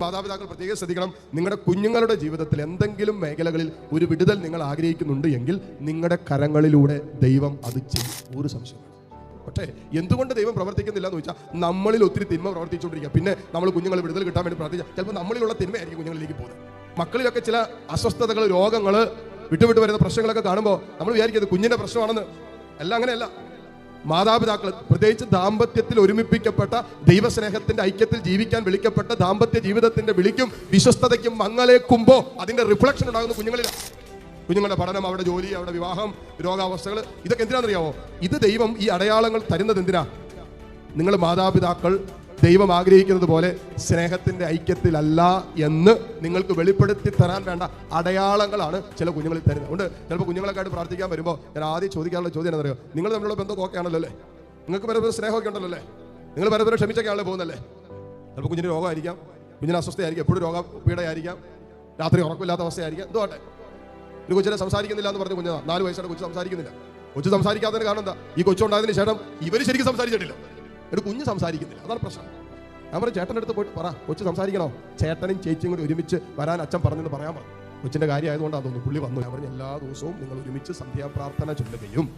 മാതാപിതാക്കൾ പ്രത്യേകം ശ്രദ്ധിക്കണം. നിങ്ങളുടെ കുഞ്ഞുങ്ങളുടെ ജീവിതത്തിൽ എന്തെങ്കിലും മേഖലകളിൽ ഒരു വിടുതൽ നിങ്ങൾ ആഗ്രഹിക്കുന്നുണ്ട് എങ്കിൽ നിങ്ങളുടെ കരങ്ങളിലൂടെ ദൈവം അത് ചെയ്യും. ഒരു സംശയം പക്ഷേ എന്തുകൊണ്ട് ദൈവം പ്രവർത്തിക്കുന്നില്ല എന്ന് വെച്ചാൽ നമ്മളിൽ ഒത്തിരി തിന്മ പ്രവർത്തിച്ചുകൊണ്ടിരിക്കുക. പിന്നെ നമ്മൾ കുഞ്ഞുങ്ങൾ വിടുതൽ കിട്ടാൻ വേണ്ടി പ്രാർത്ഥിച്ചാൽ ചിലപ്പോൾ നമ്മളിലുള്ള തിന്മയായിരിക്കും കുഞ്ഞുങ്ങളിലേക്ക് പോകുന്നത്. മക്കളിലൊക്കെ ചില അസ്വസ്ഥതകൾ രോഗങ്ങൾ വിട്ടുവിട്ട് വരുന്ന പ്രശ്നങ്ങളൊക്കെ കാണുമ്പോൾ നമ്മൾ വിചാരിക്കുന്നത് കുഞ്ഞിന്റെ പ്രശ്നമാണെന്ന്. എല്ലാം അങ്ങനെയല്ല. മാതാപിതാക്കൾ പ്രത്യേകിച്ച് ദാമ്പത്യത്തിൽ ഒരുമിപ്പിക്കപ്പെട്ട ദൈവസ്നേഹത്തിന്റെ ഐക്യത്തിൽ ജീവിക്കാൻ വിളിക്കപ്പെട്ട ദാമ്പത്യ ജീവിതത്തിന്റെ വിളിക്കും വിശ്വസ്തതയ്ക്കും മങ്ങലേക്കുമ്പോ അതിന്റെ റിഫ്ലക്ഷൻ ഉണ്ടാകുന്ന കുഞ്ഞുങ്ങളിലാണ് കുഞ്ഞുങ്ങളുടെ പഠനം അവിടെ ജോലി അവിടെ വിവാഹം രോഗാവസ്ഥകൾ ഇതൊക്കെ എന്തിനാണെന്നറിയാവോ? ഇത് ദൈവം ഈ അടയാളങ്ങൾ തരുന്നത് എന്തിനാ? നിങ്ങൾ മാതാപിതാക്കൾ ദൈവം ആഗ്രഹിക്കുന്നത് പോലെ സ്നേഹത്തിന്റെ ഐക്യത്തിലല്ല എന്ന് നിങ്ങൾക്ക് വെളിപ്പെടുത്തി തരാൻ വേണ്ട അടയാളങ്ങളാണ് ചില കുഞ്ഞുങ്ങളിൽ തരുന്നത്. അതുകൊണ്ട് ചിലപ്പോൾ കുഞ്ഞുങ്ങളെക്കായിട്ട് പ്രാർത്ഥിക്കാൻ വരുമ്പോൾ ഞാൻ ആദ്യം ചോദിക്കാനുള്ള ചോദ്യം എന്താ പറയുക നിങ്ങൾ തമ്മിലുള്ള ബന്ധം ഓക്കെയാണല്ലോ അല്ലേ? നിങ്ങൾക്ക് പരസ്പരം സ്നേഹമൊക്കെ ഉണ്ടല്ലോ അല്ലേ? നിങ്ങൾ പരസ്പരം ക്ഷമിച്ചൊക്കെയാണല്ലോ പോകുന്നല്ലേ ചിലപ്പോൾ കുഞ്ഞിന് രോഗമായിരിക്കാം. കുഞ്ഞിന് അസ്വസ്ഥയായിരിക്കും. എപ്പോഴും രോഗ പീഡയായിരിക്കാം. രാത്രി ഉറക്കമില്ലാത്ത അവസ്ഥയായിരിക്കാം. എന്തോട്ടെ ഒരു കൊച്ചിനെ സംസാരിക്കുന്നില്ല എന്ന് പറഞ്ഞ കുഞ്ഞാ നാല് വയസ്സാണ് കൊച്ചു സംസാരിക്കുന്നില്ല. കൊച്ചു സംസാരിക്കാത്തതിന് കാരണം എന്താ? ഈ കൊച്ചുണ്ടായതിനു ശേഷം ഇവർ ശരിക്കും സംസാരിച്ചിട്ടില്ല. ഒരു കുഞ്ഞ് സംസാരിക്കുന്നില്ല. അതാണ് പ്രശ്നം. ഞാൻ പറഞ്ഞു ചേട്ടന്റെ അടുത്ത് പോയിട്ട് പറ. കൊച്ചു സംസാരിക്കണോ? ചേട്ടനും ചേച്ചിയും കൂടി ഒരുമിച്ച് വരാൻ അച്ഛൻ പറഞ്ഞെന്ന് പറയാൻ പറഞ്ഞു. കൊച്ചിന്റെ കാര്യമായതുകൊണ്ടാണ് തോന്നുന്നു പുള്ളി വന്നു. ഞാൻ പറഞ്ഞു എല്ലാ ദിവസവും നിങ്ങൾ ഒരുമിച്ച് സന്ധ്യാപ്രാർത്ഥന ചൊല്ലുകയും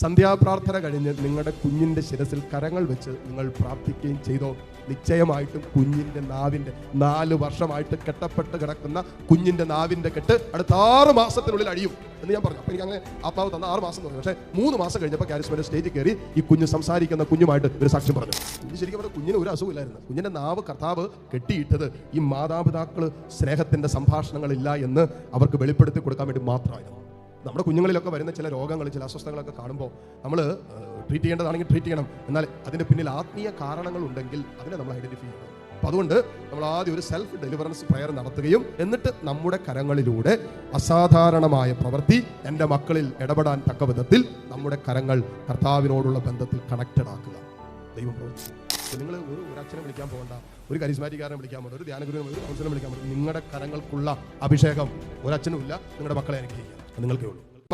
സന്ധ്യാപ്രാർത്ഥന കഴിഞ്ഞ് നിങ്ങളുടെ കുഞ്ഞിന്റെ ശിരസിൽ കരങ്ങൾ വെച്ച് നിങ്ങൾ പ്രാർത്ഥിക്കുകയും ചെയ്തോ? നിശ്ചയമായിട്ടും കുഞ്ഞിന്റെ നാവിന്റെ നാല് വർഷമായിട്ട് കെട്ടപ്പെട്ട് കിടക്കുന്ന കുഞ്ഞിന്റെ നാവിന്റെ കെട്ട് അടുത്ത ആറ് മാസത്തിനുള്ളിൽ അഴിയും എന്ന് ഞാൻ പറഞ്ഞു. അപ്പോൾ എനിക്ക് അങ്ങനെ ആത്മാവ് തന്ന ആറ് മാസം തോന്നി പക്ഷേ മൂന്ന് മാസം കഴിഞ്ഞപ്പോൾ കാരിസ്മയുടെ സ്റ്റേജിൽ കയറി ഈ കുഞ്ഞ് സംസാരിക്കുന്ന കുഞ്ഞുമായിട്ട് ഒരു സാക്ഷ്യം പറഞ്ഞു. കുഞ്ഞ് ശരിക്കും പറഞ്ഞാൽ കുഞ്ഞിന് ഒരു അസുഖമില്ലായിരുന്നു. കുഞ്ഞിന്റെ നാവ് കർത്താവ് കെട്ടിയിട്ടത് ഈ മാതാപിതാക്കൾ സ്നേഹത്തിന്റെ സംഭാഷണങ്ങളില്ല എന്ന് അവർക്ക് വെളിപ്പെടുത്തി കൊടുക്കാൻ വേണ്ടി മാത്രമായിരുന്നു. നമ്മുടെ കുഞ്ഞുങ്ങളിലൊക്കെ വരുന്ന ചില രോഗങ്ങൾ ചില അസ്വസ്ഥങ്ങളൊക്കെ കാണുമ്പോൾ നമ്മൾ ട്രീറ്റ് ചെയ്യേണ്ടതാണെങ്കിൽ ട്രീറ്റ് ചെയ്യണം എന്നാൽ അതിന്റെ പിന്നിൽ ആത്മീയ കാരണങ്ങൾ ഉണ്ടെങ്കിൽ അതിനെ നമ്മൾ ഐഡന്റിഫൈ ചെയ്യണം അപ്പം അതുകൊണ്ട് നമ്മൾ ആദ്യം ഒരു സെൽഫ് ഡെലിവറൻസ് പ്രയർ നടത്തുകയും എന്നിട്ട് നമ്മുടെ കരങ്ങളിലൂടെ അസാധാരണമായ പ്രവൃത്തി എന്റെ മക്കളിൽ ഇടപെടാൻ തക്ക വിധത്തിൽ നമ്മുടെ കരങ്ങൾ കർത്താവിനോടുള്ള ബന്ധത്തിൽ കണക്റ്റഡ് ആക്കുക ദൈവം നിങ്ങൾ ഒരു ഒരു അച്ഛനെ വിളിക്കാൻ പോകണ്ട ഒരു കരിസ്മാറ്റിക്കാരനെ വിളിക്കാൻ പോകണ്ട ഒരു ധ്യാനഗുരുവിനെ ഒരു വിളിക്കാൻ പോകണ്ട നിങ്ങളുടെ കരങ്ങൾക്കുള്ള അഭിഷേകം ഒരച്ഛനും ഇല്ല നിങ്ങളുടെ മക്കളെ അനുഗ്രഹിക്കുക നിങ്ങൾക്കേ ഉള്ളൂ.